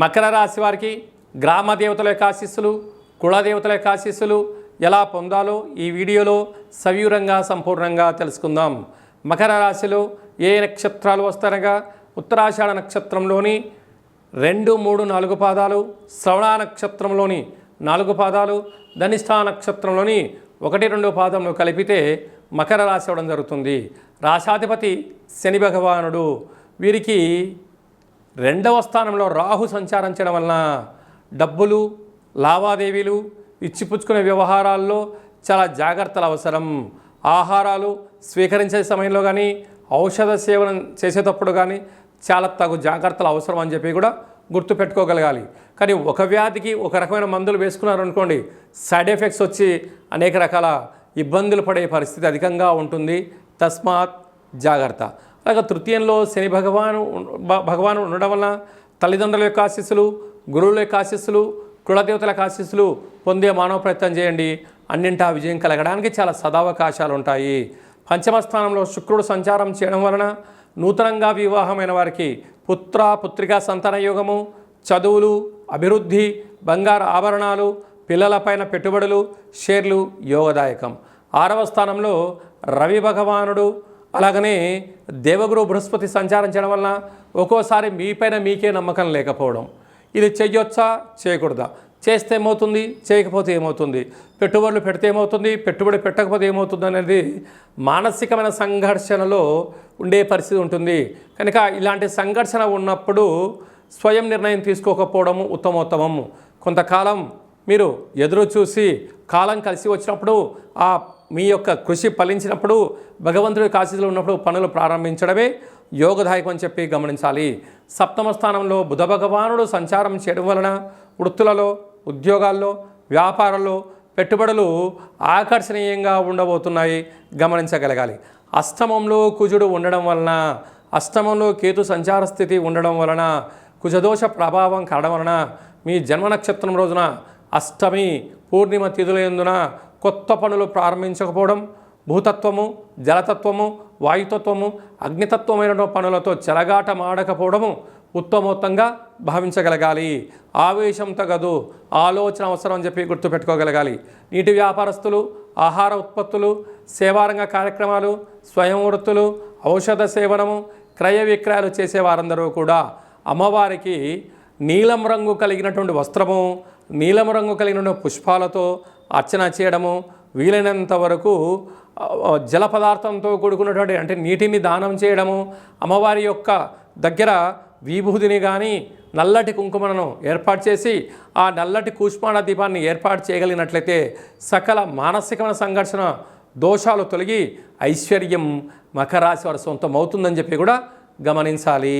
మకర రాశి వారికి గ్రామ దేవతల యొక్క ఆశీస్సులు కులదేవతల యొక్క ఆశీస్సులు ఎలా పొందాలో ఈ వీడియోలో సవివరంగా సంపూర్ణంగా తెలుసుకుందాం. మకర రాశిలో ఏ నక్షత్రాలు వస్తారనగా ఉత్తరాషాఢ నక్షత్రంలోని రెండు మూడు నాలుగు పాదాలు శ్రవణ నక్షత్రంలోని నాలుగు పాదాలు ధనిష్ఠా నక్షత్రంలోని ఒకటి రెండు పాదంలో కలిపితే మకర రాశి అవడం జరుగుతుంది. రాశాధిపతి శని భగవానుడు. వీరికి రెండవ స్థానంలో రాహు సంచారం చేయడం వలన డబ్బులు లావాదేవీలు ఇచ్చిపుచ్చుకునే వ్యవహారాల్లో చాలా జాగ్రత్తలు అవసరం. ఆహారాలు స్వీకరించే సమయంలో కానీ ఔషధ సేవనం చేసేటప్పుడు కానీ చాలా తగు జాగ్రత్తలు అవసరం అని చెప్పి కూడా గుర్తుపెట్టుకోగలగాలి కానీ ఒక వ్యాధికి ఒక రకమైన మందులు వేసుకున్నారనుకోండి సైడ్ ఎఫెక్ట్స్ వచ్చి అనేక రకాల ఇబ్బందులు పడే పరిస్థితి అధికంగా ఉంటుంది. తస్మాత్ జాగ్రత్త. అలాగే తృతీయంలో శని భగవాను భగవాను ఉండడం వలన తల్లిదండ్రుల యొక్క ఆశీస్సులు గురువుల యొక్క ఆశీస్సులు కులదేవతల యొక్క ఆశీస్సులు పొందే మానవ ప్రయత్నం చేయండి. అన్నింటా విజయం కలగడానికి చాలా సదావకాశాలు ఉంటాయి. పంచమ స్థానంలో శుక్రుడు సంచారం చేయడం వలన నూతనంగా వివాహమైన వారికి పుత్ర పుత్రికా సంతాన యోగము చదువులు అభివృద్ధి బంగారు ఆభరణాలు పిల్లలపైన పెట్టుబడులు షేర్లు యోగదాయకం. ఆరవ స్థానంలో రవి భగవానుడు అలాగనే దేవగురు బృహస్పతి సంచారం చేయడం వలన ఒక్కోసారి మీపైన మీకే నమ్మకం లేకపోవడం. ఇది చేయొచ్చా చేయకూడదా? చేస్తే ఏమవుతుంది? చేయకపోతే ఏమవుతుంది? పెట్టుబడులు పెడితే ఏమవుతుంది? పెట్టుబడి పెట్టకపోతే ఏమవుతుంది అనేది మానసికమైన సంఘర్షణలో ఉండే పరిస్థితి ఉంటుంది. కనుక ఇలాంటి సంఘర్షణ ఉన్నప్పుడు స్వయం నిర్ణయం తీసుకోకపోవడము ఉత్తమోత్తమము కొంతకాలం మీరు ఎదురు చూసి కాలం కలిసి వచ్చినప్పుడు ఆ మీ యొక్క కృషి ఫలించినప్పుడు భగవంతుడి కాశీలో ఉన్నప్పుడు పనులు ప్రారంభించడమే యోగదాయకం అని చెప్పి గమనించాలి. సప్తమ స్థానంలో బుధ భగవానుడు సంచారం చేయడం వలన వృత్తులలో ఉద్యోగాల్లో వ్యాపారాల్లో పెట్టుబడులు ఆకర్షణీయంగా ఉండబోతున్నాయి. గమనించగలగాలి. అష్టమంలో కుజుడు ఉండడం వలన అష్టమంలో కేతు సంచార స్థితి ఉండడం వలన కుజదోష ప్రభావం కావడం వలన మీ జన్మ నక్షత్రం రోజున అష్టమి పూర్ణిమ తిథులందున కొత్త పనులు ప్రారంభించకపోవడం భూతత్వము జలతత్వము వాయుతత్వము అగ్నితత్వమైన పనులతో చెలగాటమాడకపోవడము ఉత్తమోత్తంగా భావించగలగాలి. ఆవేశం తగదు ఆలోచన అవసరం అని చెప్పి గుర్తుపెట్టుకోగలగాలి. నీటి వ్యాపారస్తులు ఆహార ఉత్పత్తులు సేవారంగ కార్యక్రమాలు స్వయం వృత్తులు ఔషధ సేవనము క్రయ విక్రయాలు చేసేవారందరూ కూడా అమ్మవారికి నీలం రంగు కలిగినటువంటి వస్త్రము నీలం రంగు కలిగిన పుష్పాలతో అర్చన చేయడము వీలైనంత వరకు జల పదార్థంతో కూడుకున్నటువంటి అంటే నీటిని దానం చేయడము అమ్మవారి యొక్క దగ్గర విభూతిని కానీ నల్లటి కుంకుమను ఏర్పాటు చేసి ఆ నల్లటి కూష్మాణ దీపాన్ని ఏర్పాటు చేయగలిగినట్లయితే సకల మానసికమైన సంఘర్షణ దోషాలు తొలగి ఐశ్వర్యం మకరాశి వారి సొంతం అవుతుందని చెప్పి కూడా గమనించాలి.